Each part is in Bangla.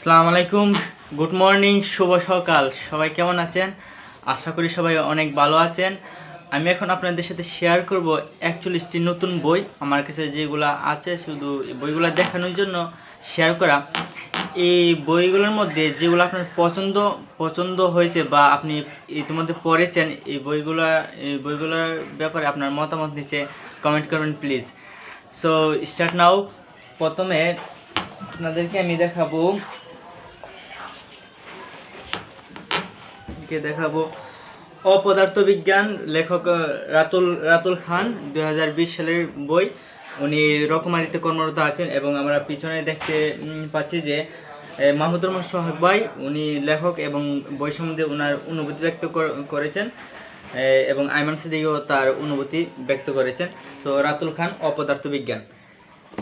আসসালামু আলাইকুম। গুড মর্নিং শুভ সকাল। সবাই কেমন আছেন? আশা করি সবাই অনেক ভালো আছেন। আমি এখন আপনাদের সাথে শেয়ার করব একচল্লিশটি নতুন বই। আমার কাছে যেগুলো আছে, শুধু বইগুলো দেখানোর জন্য শেয়ার করা। এই বইগুলোর মধ্যে যেগুলো আপনার পছন্দ পছন্দ হয়েছে বা আপনি ইতিমধ্যে পড়েছেন, এই বইগুলো, এই বইগুলোর ব্যাপারে আপনার মতামত নিচে কমেন্ট করবেন প্লিজ সো স্টার্ট নাও প্রথমে আপনাদেরকে আমি দেখাবো কে দেখাবো অপদার্থ বিজ্ঞান লেখক রাতুল রাতুল খান দু হাজার বিশ সালের বই। উনি রকমারিতে কর্মরত আছেন এবং আমরা পিছনে দেখতে পাচ্ছি যে মাহমুদুর রহমান সোহাগ ভাই, উনি লেখক এবং বই সম্বন্ধে ওনার অনুভূতি ব্যক্ত কর- করেছেন এবং আইমান সিদ্দিকও তার অনুভূতি ব্যক্ত করেছেন। তো, রাতুল খান অপদার্থ বিজ্ঞান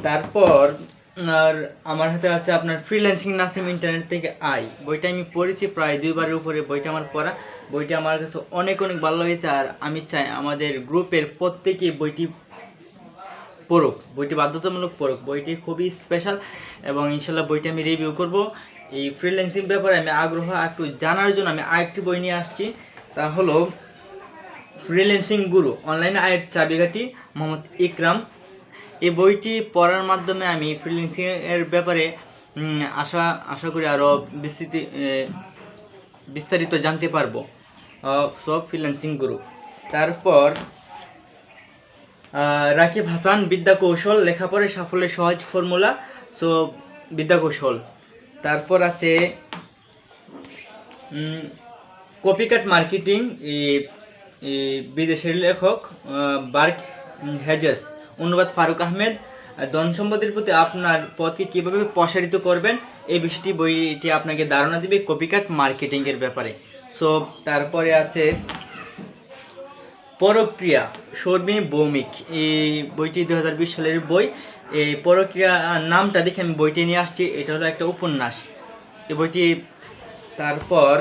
তারপর আর আমার হাতে আছে আপনার ফ্রিল্যান্সিং নাসিম ইন্টারনেট থেকে আই। বইটা আমি পড়েছি প্রায় দুইবারের উপরে, বইটা আমার পড়া। বইটা আমার কাছে অনেক অনেক ভালো লেগেছে আর আমি চাই আমাদের গ্রুপের প্রত্যেকেই বইটি পড়ুক, বইটি বাধ্যতামূলক পড়ুক। বইটি খুবই স্পেশাল এবং ইনশাল্লাহ বইটি আমি রিভিউ করব। এই ফ্রিল্যান্সিং ব্যাপারে আমি আগ্রহ একটু জানার জন্য আমি আরেকটি বই নিয়ে আসছি। তা হলো ফ্রিল্যান্সিং গুরু অনলাইনে আয়ের চাবিকাঠি মোহাম্মদ ইকরাম। এই বইটি পড়ার মাধ্যমে আমি ফ্রিল্যান্সিং এর ব্যাপারে আশা আশা করি আরও বিস্তৃতি বিস্তারিত জানতে পারব। সব ফ্রিল্যান্সিং গুরু তারপর রাকিব হাসান, বিদ্যা কৌশল লেখাপড়ায় সাফল্যের সহজ ফর্মুলা, সো, বিদ্যা কৌশল। তারপর আছে কপিকাট মার্কেটিং বিদেশের লেখক বার্ক হেজেস। অনুবাদ ফারুক আহমেদ। ধন সম্পদের প্রতি আপনার পথকে কীভাবে প্রসারিত করবেন, এই বিষয়টি বইটি আপনাকে ধারণা দিবে কপিকাট মার্কেটিং এর ব্যাপারে। সো তারপরে আছে পরক্রিয়া শর্মিনী ভৌমিক। এই বইটি দু হাজার বিশ সালের বই। এই পরক্রিয়া নামটা দেখে আমি বইটি নিয়ে আসছি, এটা হলো একটা উপন্যাস। এই বইটি তারপর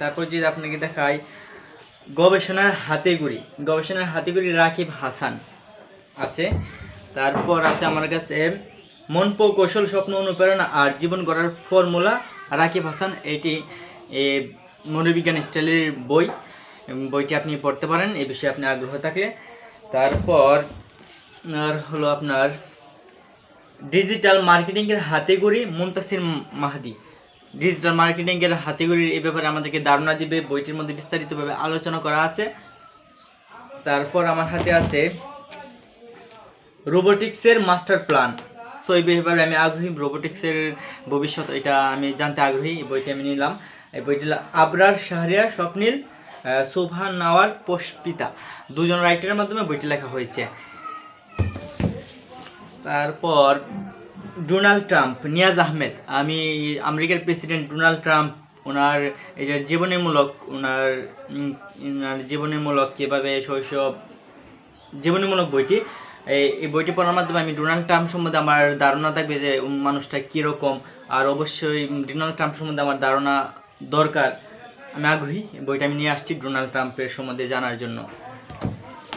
তারপর যদি আপনাকে দেখাই, গবেষণার হাতেগুড়ি। গবেষণার হাতেগুড়ি রাকিব হাসান। আছে। তারপর আছে আমার কাছে মন কৌশল স্বপ্ন অনুপ্রেরণা আর জীবন গড়ার ফর্মুলা রাকিব হাসান। এটি মনোবিজ্ঞান স্টাইলের বই। বইটি আপনি পড়তে পারেন এই বিষয়ে আপনি আগ্রহ থাকলে। তারপর হলো আপনার ডিজিটাল মার্কেটিংয়ের হাতেগড়ি মুমতাসির মাহাদি। ডিজিটাল মার্কেটিংয়ের হাতেগড়ির এই ব্যাপারে আমাদেরকে ধারণা দিবে, বইটির মধ্যে বিস্তারিতভাবে আলোচনা করা আছে। তারপর আমার হাতে আছে রোবোটিক্সের মাস্টার প্ল্যান সো এই ব্যাপারে আমি আগ্রহী রোবোটিক্সের ভবিষ্যৎ, এটা আমি জানতে আগ্রহী, এই বইটি আমি নিলাম। এই বইটি আবরার শাহরিয়া স্বপ্নীল শোভা নাওয়ার, পুষ্পিতা। দুজন রাইটারের মাধ্যমে বইটি লেখা হয়েছে। তারপর ডোনাল্ড ট্রাম্প, নিয়াজ আহমেদ। আমি আমেরিকার প্রেসিডেন্ট ডোনাল্ড ট্রাম্প, ওনার এই যে জীবনীমূলক, ওনার ওনার জীবনীমূলক কীভাবে শৈশব, জীবনীমূলক বইটি এই বইটি পড়ার মাধ্যমে আমি ডোনাল্ড ট্রাম্প সম্বন্ধে আমার ধারণা থাকবে যে মানুষটা কীরকম, আর অবশ্যই ডোনাল্ড ট্রাম্প সম্বন্ধে আমার ধারণা দরকার। আমি আগ্রহী বইটা আমি নিয়ে আসছি ডোনাল্ড ট্রাম্পের সম্বন্ধে জানার জন্য।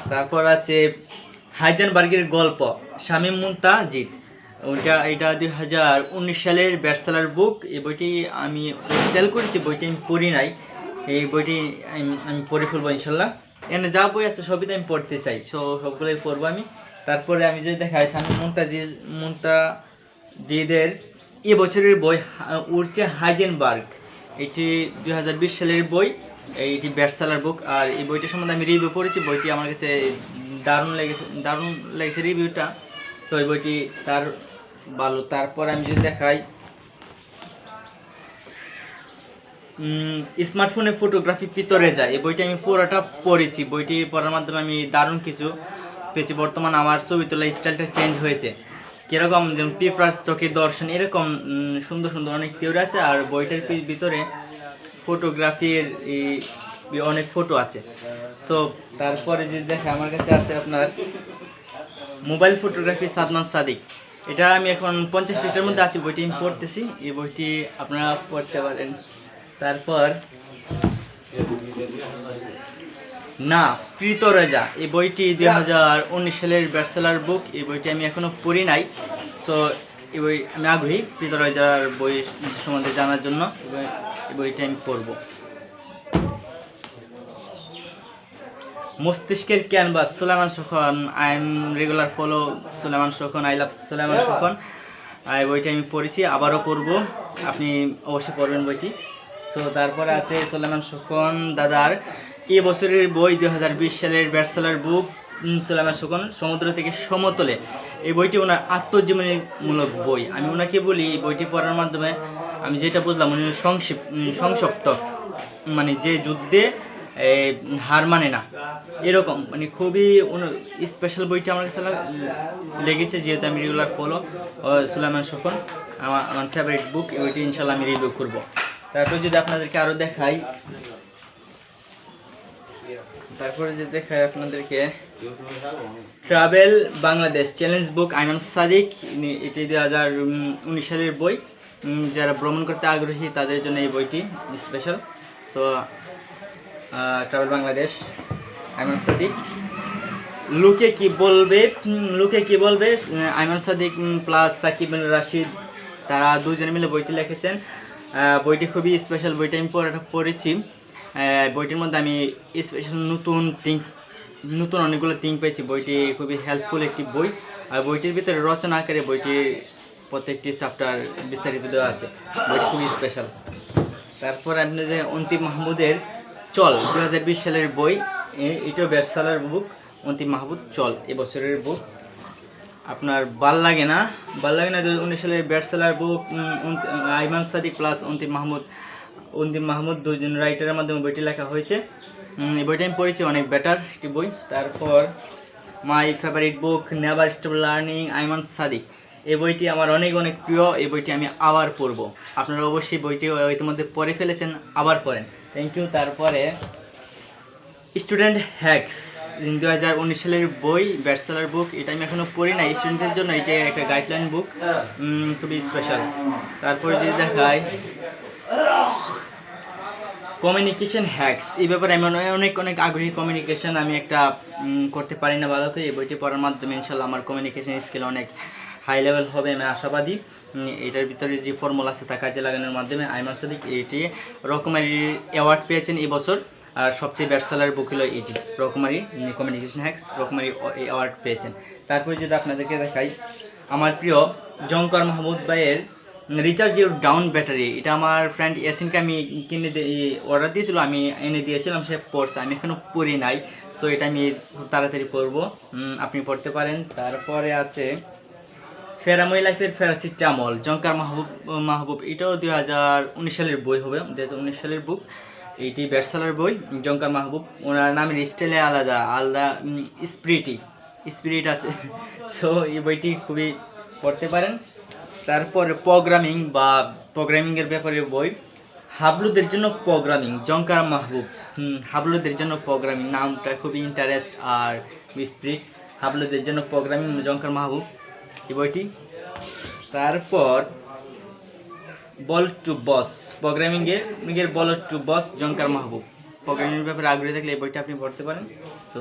তারপর আছে হাইজেনবার্গের গল্প, শামীম মুনতাজিদ। ওইটা এটা দুই হাজার উনিশ সালের ব্যাটসেলার বুক এই বইটি আমি সেল করেছি বইটি আমি পড়ি নাই। এই বইটি আমি আমি পড়ে ফেলব ইনশাল্লাহ। এখানে যা বই আছে সবই তো আমি পড়তে চাই। সো, সবগুলোই পড়ব আমি। তারপরে আমি যদি দেখাই মুনতাজিদ মুনতাজিদের এ বছরের বই উঠছে হাইজেনবার্গ। এটি দুই হাজার বিশ সালের বই এইটি ব্যাটসেলার বুক আর এই বইটার সম্বন্ধে আমি রিভিউ পড়েছি। বইটি আমার কাছে দারুণ লেগেছে দারুণ লেগেছে রিভিউটা তো এই বইটি তার ভালো। তারপর আমি যদি দেখাই স্মার্টফোনে ফটোগ্রাফি ভিতরে যায়। এই বইটি আমি পুরোটা পড়েছি। বইটি পড়ার মাধ্যমে আমি দারুণ কিছু পেয়েছি। বর্তমান আমার ছবি তোলা স্টাইলটা চেঞ্জ হয়েছে। কীরকম যেমন পিঁপড়ার চোখে দর্শন, এরকম সুন্দর সুন্দর অনেক থিওরি আছে, আর বইটার ভিতরে ফটোগ্রাফির অনেক ফটো আছে। সো তারপরে যদি দেখে আমার কাছে আছে আপনার মোবাইল ফটোগ্রাফি সাদমান সাদিক। এটা আমি এখন পঞ্চাশ পৃষ্ঠার মধ্যে আছি, বইটি আমি পড়তেছি। এই বইটি আপনারা পড়তে পারেন। তারপর না প্রীত রেজা। এই বইটি দুই হাজার উনিশ সালের ব্যাটসেলার বুক এই বইটি আমি এখনও পড়ি নাই। সো এই বই আমি আগ্রহী পিতরায় যার বই সম্বন্ধে জানার জন্য। এই বইটি আমি পড়ব। মস্তিষ্কের canvas Solaiman Sukhon. I am regular follow Solaiman Sukhon I love Solaiman Sukhon. আর এই বইটি আমি পড়েছি আবারও পড়ব। আপনি অবশ্যই পড়বেন বইটি। সো তারপরে আছে সুলেমান সুখন দাদার এই বছরের বই দু হাজার বিশ সালের ব্যাটসেলার বুক সুলেমান সুখন সমুদ্র থেকে সমতলে। এই বইটি ওনার আত্মজীবনীমূলক বই। আমি ওনাকে বলি, এই বইটি পড়ার মাধ্যমে আমি যেটা বুঝলাম, উনি সংক্ষিপ্ত সংসপ্ত মানে যে যুদ্ধে হার মানে না। এরকম মানে খুবই স্পেশাল বইটা আমার কাছে লেগেছে, যেহেতু আমি রেগুলার ফলো সুলাইমান শোকন আমার আমার ফেভারিট বুক এই বইটি ইনশাল্লাহ আমি রিভিউ করব। তারপর যদি আপনাদেরকে আরও দেখাই তারপরে যে দেখাই আপনাদেরকে travel Bangladesh challenge book Ayman Sadik এটি দুই হাজার উনিশ সালের বই। যারা ভ্রমণ করতে আগ্রহী, তাদের জন্য এই বইটি স্পেশাল তো ট্রাভেল বাংলাদেশ আইমান সাদিক লোকে কি বলবে লোকে কি বলবে? আইমান সাদিক প্লাস সাকিব রাশিদ, তারা দুজনে মিলে বইটি লিখেছেন। বইটি খুবই স্পেশাল বইটা আমি পড়া- পড়েছি। বইটির মধ্যে আমি স্পেশাল নতুন থিঙ্ক নতুন অনেকগুলো থিঙ্ক পেয়েছি। বইটি খুবই হেল্পফুল একটি বই। আর বইটির ভিতরে রচনা আকারে বইটির প্রত্যেকটি চ্যাপ্টার বিস্তারিত দেওয়া আছে। বইটি খুবই স্পেশাল তারপর আপনি যে অন্তিম মাহমুদের চল দু হাজার বিশ সালের বই এটাও বেস্টসেলার বুক অন্তিম মাহমুদ চল এবছরের বুক আপনার ভালো লাগে না? ভালো লাগে না দু হাজার উনিশ সালের bestseller book Ayman Sadik plus Antim Mahmud Antim Mahmud দুজন রাইটারের মাধ্যমে বইটি লেখা হয়েছে। এই বইটা আমি পড়েছি, অনেক বেটার একটি বই। তারপর my favourite book never stop learning Ayman Sadik এই বইটি আমার অনেক অনেক প্রিয়। এই বইটি আমি আবার পড়ব। আপনারা অবশ্যই বইটি ইতিমধ্যে পড়ে ফেলেছেন, আবার পড়েন। থ্যাংক ইউ তারপরে স্টুডেন্ট হ্যাক্স দু হাজার উনিশ সালের বই ব্যাটসেলার বুক এটা আমি এখনও পড়ি না স্টুডেন্টদের জন্য এটা একটা গাইডলাইন বুক খুবই স্পেশাল তারপরে যদি দেখায় কমিউনিকেশন হ্যাক্স এই ব্যাপারে আমি অনেক- অনেক আগ্রহী কমিউনিকেশন আমি একটা করতে পারি না ভালো এই বইটি পড়ার মাধ্যমে ইনশাল্লাহ আমার কমিউনিকেশন স্কিল অনেক হাই লেভেল হবে, আমি আশাবাদী। এটার ভিতরে যে ফর্মুলা আছে তা কাজে লাগানোর মাধ্যমে আইমান সাদিক এটি রকমারি অ্যাওয়ার্ড পেয়েছেন এই বছর। আর সবচেয়ে ব্যাটসেলার বুক হলো এটি, রকমারি কমিউনিকেশন হ্যাক্স রকমারি অ্যাওয়ার্ড পেয়েছেন। তারপরে যদি আপনাদেরকে দেখাই, আমার প্রিয় জঙ্কর মাহমুদ ভাইয়ের রিচার্জ ইউর ডাউন ব্যাটারি এটা আমার ফ্রেন্ড এসিনকে আমি কিনে অর্ডার দিয়েছিল আমি এনে দিয়েছিলাম সে পড়ছে। আমি এখনও পড়ি নাই সো এটা আমি তাড়াতাড়ি উম, আপনি পড়তে পারেন। তারপরে আছে ফেরামই লাইফের ফেরাসিটামল জঙ্কার মাহবুব মাহবুব। এটাও দুই হাজার উনিশ সালের বই হবে দুই হাজার উনিশ সালের বুক এইটি ব্যাটসালার বই জঙ্কার মাহবুব। ওনার নামের স্টাইলে আলাদা আলাদা স্পিরিটি স্পিরিট আছে। সো এই বইটি খুবই পড়তে পারেন। তারপর প্রোগ্রামিং বা প্রোগ্রামিংয়ের ব্যাপারে বই। হাবলুদের জন্য প্রোগ্রামিং জঙ্কার মাহবুব। হাবলুদের জন্য প্রোগ্রামিং নামটা খুবই ইন্টারেস্ট আর স্পিরিট হাবলুদের জন্য প্রোগ্রামিং জঙ্কার মাহবুব। এই বইটি। তারপর, বল টু বস প্রোগ্রামিং এর এর বল টু বস জঙ্কার মাহবুব। প্রোগ্রামিং ব্যাপারে আগ্রহী থাকলে এই বইটা আপনি পড়তে পারেন। তো